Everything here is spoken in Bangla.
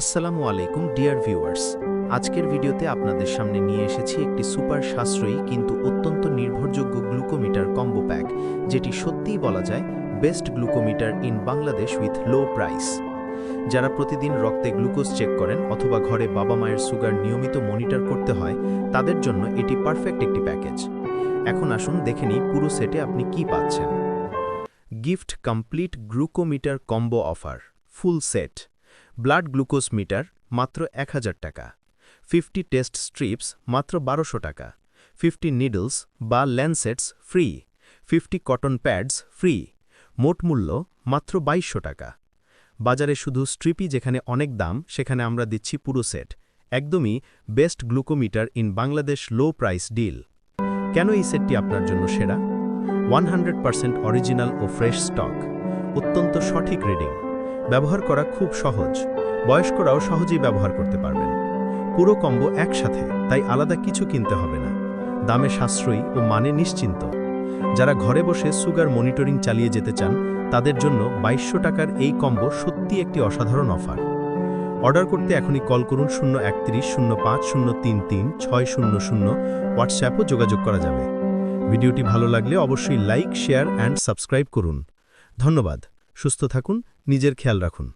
আসসালামু আলাইকুম, ডিয়ার ভিউয়ার্স। আজকের ভিডিওতে আপনাদের সামনে নিয়ে এসেছি একটি সুপার সাশ্রয়ী কিন্তু অত্যন্ত নির্ভরযোগ্য গ্লুকোমিটার কম্বো প্যাক, যেটি সত্যিই বলা যায় best glucometer in Bangladesh with low price. যারা প্রতিদিন রক্তে গ্লুকোজ চেক করেন অথবা ঘরে বাবা মায়ের সুগার নিয়মিত মনিটর করতে হয়, তাদের জন্য এটি পারফেক্ট একটি প্যাকেজ। এখন আসুন দেখে নিই পুরো সেটে আপনি কি পাচ্ছেন। Gift complete glucometer combo offer, full set. Blood glucose meter মাত্র এক হাজার টাকা। ফিফটি টেস্ট স্ট্রিপস মাত্র বারোশো টাকা। ফিফটি নিডলস বা lancets free. Fifty cotton pads free. মোট মূল্য মাত্র বাইশশো টাকা। বাজারে শুধু স্ট্রিপই যেখানে অনেক দাম, সেখানে আমরা দিচ্ছি পুরো সেট। একদমই best glucometer in Bangladesh low price deal. কেন এই সেটটি আপনার জন্য সেরা? ওয়ান হান্ড্রেড অরিজিনাল ও ফ্রেশ স্টক। অত্যন্ত সঠিক রিডিং ব্যবহার করা খুব সহজ। বয়স্করাও সহজেই ব্যবহার করতে পারবেন। পুরো কম্বো একসাথে, তাই আলাদা কিছু কিনতে হবে না। দামে সাশ্রয়ী ও মানে নিশ্চিন্ত। যারা ঘরে বসে সুগার মনিটরিং চালিয়ে যেতে চান, তাদের জন্য বাইশশো টাকার এই কম্বো সত্যি একটি অসাধারণ অফার। অর্ডার করতে এখনই কল করুন শূন্য একত্রিশ, শূন্য পাঁচ, শূন্য তিন তিন, ছয়, শূন্য শূন্য। হোয়াটসঅ্যাপও যোগাযোগ করা যাবে। ভিডিওটি ভালো লাগলে অবশ্যই লাইক, শেয়ার অ্যান্ড সাবস্ক্রাইব করুন। ধন্যবাদ। সুস্থ থাকুন নিজের খেয়াল রাখুন।